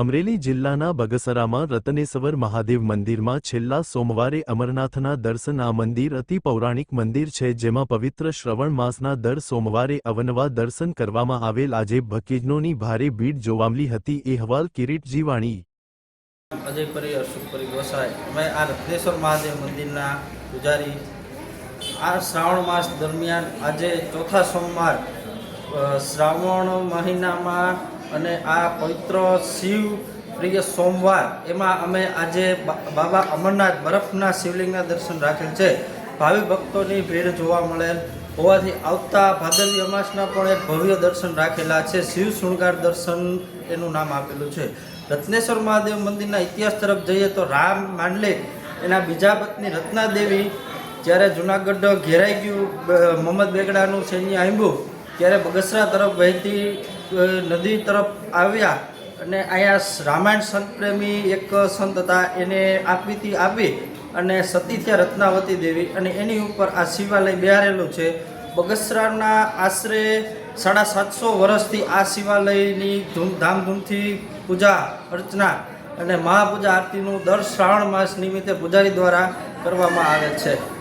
અમરેલી જિલ્લાના બગસરામાં રતનેશ્વર મહાદેવ મંદિરમાં છેલ્લા સોમવારે અમરનાથના દર્શન આ મંદિર અતિ પૌરાણિક મંદિર છે જેમાં પવિત્ર શ્રવણ માસના દર સોમવારે અવનવા દર્શન કરવામાં આવેલ. આજે ભકીજનોની ભારે ભીડ જોવામલી હતી. એ હવાલ કિરીટ જીવાણી. અજય પરી ગોસાઈ. અમે આ રત્નેશ્વર મહાદેવ મંદિરના પૂજારી. આ શ્રાવણ માસ દરમિયાન આજે ચોથા સોમવાર શ્રાવણ મહિનામાં અને આ પવિત્ર શિવ પ્રિય સોમવાર, એમાં અમે આજે બાબા અમરનાથ બરફના શિવલિંગના દર્શન રાખેલ છે. ભાવિ ભક્તોની ભીડ જોવા મળેલ હોવાથી આવતા ભાદરવી અમાસના પણ એક ભવ્ય દર્શન રાખેલા છે. શિવ શૃંગાર દર્શન એનું નામ આપેલું છે. રત્નેશ્વર મહાદેવ મંદિરના ઇતિહાસ તરફ જઈએ તો રામ માંડલે એના બીજા પત્ની રત્નાદેવી જ્યારે જુનાગઢ ઘેરાઈ ગયું મોહમ્મદ બેગડાનું સૈન્ય આંબ્યું ત્યારે બગસરા તરફ વહેતી નદી તરફ આવ્યા અને અહીંયા રામાયણ સંત પ્રેમી એક સંત હતા, એને આપવીતી આપી અને સતી થયા રત્નાવતી દેવી અને એની ઉપર આ શિવાલય બિહારેલું છે. બગસરાના આશરે સાડા સાતસો વર્ષથી આ શિવાલયની ધૂમ, ધામધૂમથી પૂજા, અર્ચના અને મહાપૂજા આરતીનું દર શ્રાવણ માસ નિમિત્તે પૂજારી દ્વારા કરવામાં આવે છે.